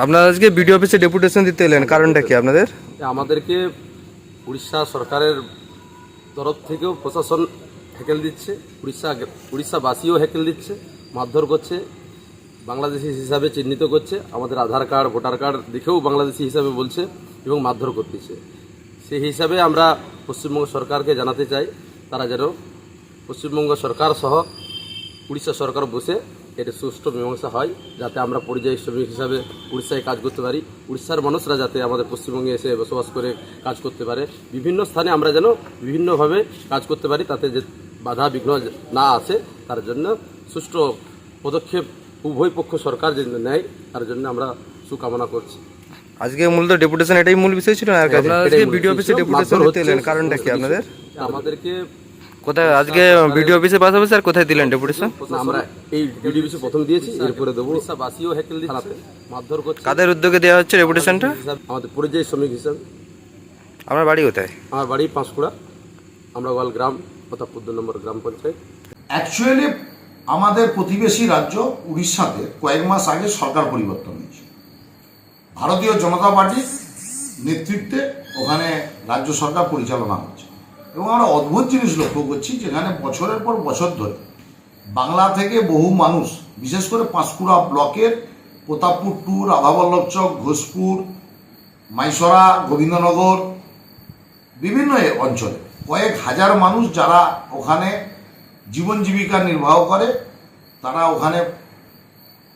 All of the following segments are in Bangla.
আপনারা আজকে বিডিও অফিসে ডেপুটেশন দিতে এলেন, কারণটা কি আপনাদের? আমাদেরকে উড়িষ্যা সরকারের তরফ থেকেও প্রশাসন হেকেল দিচ্ছে, উড়িষ্যা উড়িষ্যাবাসীও হেকেল দিচ্ছে, মারধর করছে, বাংলাদেশি হিসাবে চিহ্নিত করছে, আমাদের আধার কার্ড, ভোটার কার্ড দেখেও বাংলাদেশি হিসাবে বলছে এবং মারধর করতেছে। সেই হিসাবে আমরা পশ্চিমবঙ্গ সরকারকে জানাতে চাই, তারা যেন পশ্চিমবঙ্গ সরকার সহ উড়িষ্যা সরকার বসে এটা সুষ্ঠু মীমাংসা হয় যাতে আমরা পরিযায়ী শ্রমিক হিসাবে উড়িষ্যায় কাজ করতে পারি। উড়িষ্যার মানুষরা যাতে আমাদের পশ্চিমবঙ্গে এসে বসবাস করে কাজ করতে পারে। বিভিন্ন স্থানে আমরা যেন বিভিন্নভাবে কাজ করতে পারি তাতে যে বাধা বিঘ্ন না আসে তার জন্য সুষ্ঠু পদক্ষেপ উভয় পক্ষ সরকার যেন নেয় তার জন্য আমরা সুকামনা করছি। আজকে মূলত ডেপুটেশন এটাই মূল বিষয় ছিল না। অফিসে ডেপুটেশন এলেন কারণটা কি আপনাদের? আমাদেরকে কোথায়? আজকে বিডিও অফিসে পাশাপাশি আর কোথায় দিলেন ডেপুটেশন না, আমরা এই ডিডিবিসি প্রথম দিয়েছি এরপরে দেবো উড়িষ্যাবাসীও হেকেল দিচ্ছে মারধর করছে। কাদের উদ্যোগে দেওয়া হচ্ছে ডেপুটেশনটা আমাদের পরিযায়ী শ্রমিক হিসাবে। আপনার বাড়ি কোথায়? আমার বাড়ি পাঁশকুড়া আমরা গোয়াল গ্রাম প্রতাপপুর নম্বর গ্রাম পঞ্চায়েত। অ্যাকচুয়ালি আমাদের প্রতিবেশী রাজ্য উড়িষ্যাতে কয়েক মাস আগে সরকার পরিবর্তন হয়েছে। ভারতীয় জনতা পার্টির নেতৃত্বে ওখানে রাজ্য সরকার পরিচালনা হচ্ছে। এবং আমরা অদ্ভুত জিনিস লক্ষ্য করছি যেখানে বছরের পর বছর ধরে বাংলা থেকে বহু মানুষ, বিশেষ করে পাঁশকুড়া ব্লকের প্রতাপপুর টু, রাধাবল্লভ চক, ঘোষপুর, মাইসরা, গোবিন্দনগর, বিভিন্ন অঞ্চলে কয়েক হাজার মানুষ যারা ওখানে জীবন জীবিকা নির্বাহ করে, তারা ওখানে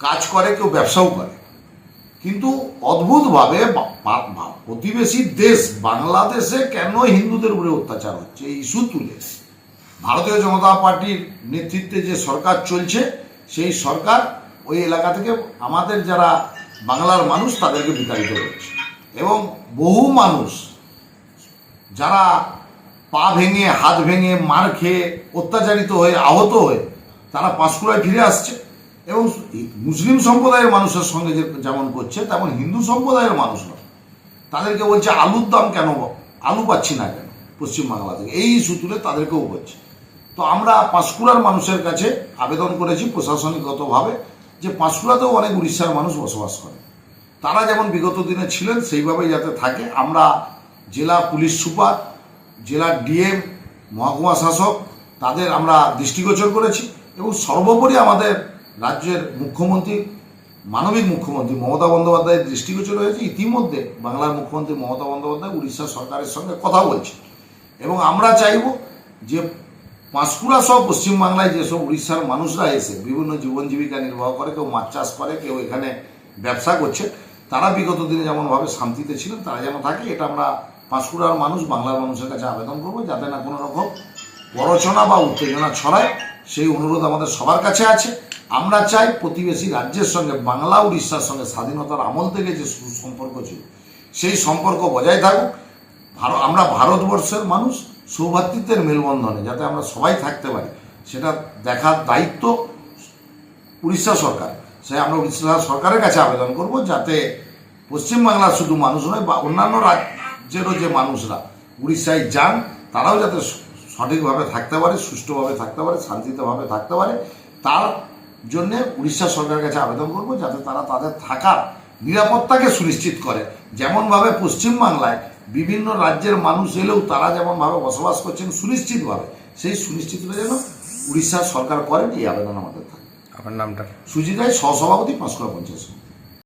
কাজ করে, কেউ ব্যবসাও করে। কিন্তু অদ্ভুতভাবে প্রতিবেশী দেশ বাংলাদেশে কেন হিন্দুদের উপরে অত্যাচার হচ্ছে? এই ইস্যু তুলে। ভারতীয় জনতা পার্টির নেতৃত্বে যে সরকার চলছে, সেই সরকার ওই এলাকা থেকে আমাদের যারা বাংলার মানুষ, তাদেরকে বিতাড়িত করছে। এবং বহু মানুষ যারা পা ভেঙে, হাত ভেঙে, মার খেয়ে অত্যাচারিত হয়ে, আহত হয়ে, তারা পাঁশকুড়ায় ফিরে আসছে। এবং মুসলিম সম্প্রদায়ের মানুষের সঙ্গে যেমন করছে, তেমন হিন্দু সম্প্রদায়ের মানুষরা তাদেরকে বলছে, আলুর দাম কেন আলু পাচ্ছি না কেন পশ্চিমবাংলা থেকে? এই ইস্যু তুলে তাদেরকেও বলছে। তো আমরা পাঁশকুড়ার মানুষের কাছে আবেদন করেছি প্রশাসনিকগতভাবে যে পাঁশকুড়াতেও অনেক উড়িষ্যার মানুষ বসবাস করে। তারা যেমন বিগত দিনে ছিলেন, সেইভাবেই যাতে থাকে। আমরা জেলা পুলিশ সুপার, জেলা ডিএম, মহকুমা শাসক, তাদের আমরা দৃষ্টিগোচর করেছি এবং সর্বোপরি আমাদের রাজ্যের মুখ্যমন্ত্রী মানবিক মুখ্যমন্ত্রী মমতা বন্দ্যোপাধ্যায়ের দৃষ্টিগোচর হয়েছে। ইতিমধ্যে বাংলার মুখ্যমন্ত্রী মমতা বন্দ্যোপাধ্যায় উড়িষ্যা সরকারের সঙ্গে কথা বলছে এবং আমরা চাইব যে পাঁশকুড়া সহ পশ্চিমবাংলায় যেসব উড়িষ্যার মানুষরা এসে, বিভিন্ন জীবন জীবিকা নির্বাহ করে, কেউ মাছ চাষ করে, কেউ এখানে ব্যবসা করছে, তারা বিগত দিনে যেমনভাবে শান্তিতে ছিলেন, তারা যেন থাকে, এটা আমরা পাঁশকুড়ার মানুষ, বাংলার মানুষের কাছে আবেদন করব, যাতে না কোনো রকম প্ররোচনা বা উত্তেজনা ছড়ায়। সেই অনুরোধ আমাদের সবার কাছে আছে। আমরা চাই প্রতিবেশী রাজ্যের সঙ্গে বাংলা, উড়িষ্যার সঙ্গে স্বাধীনতার আমল থেকে যে সুসম্পর্ক ছিল, সেই সম্পর্ক বজায় থাকুক। ভারত, আমরা ভারতবর্ষের মানুষ, সৌভাতৃত্বের মেলবন্ধনে, যাতে আমরা সবাই থাকতে পারি, সেটা দেখার দায়িত্ব উড়িষ্যা সরকার। সে আমরা উড়িষ্যা সরকারের কাছে আবেদন করব, যাতে পশ্চিমবাংলার শুধু মানুষ নয়, বা অন্যান্য রাজ্যেরও যে মানুষরা উড়িষ্যায় যান, তারাও যাতে সঠিকভাবে থাকতে পারে, সুষ্ঠুভাবে থাকতে পারে শান্তিতেভাবে থাকতে পারে, তার জন্য উড়িষ্যা সরকারের কাছে আবেদন করব যাতে তারা তাদের থাকার নিরাপত্তাকে সুনিশ্চিত করে। যেমনভাবে পশ্চিমবাংলায় বিভিন্ন রাজ্যের মানুষ এলেও তারা যেমনভাবে বসবাস করছেন সুনিশ্চিতভাবে সেই সুনিশ্চিতটা যেন উড়িষ্যা সরকার করেন এই আবেদন আমাদের থাকে আপনার নামটা? সুজিত রায় সহসভাপতি পাঁশকুড়া পঞ্চায়েত।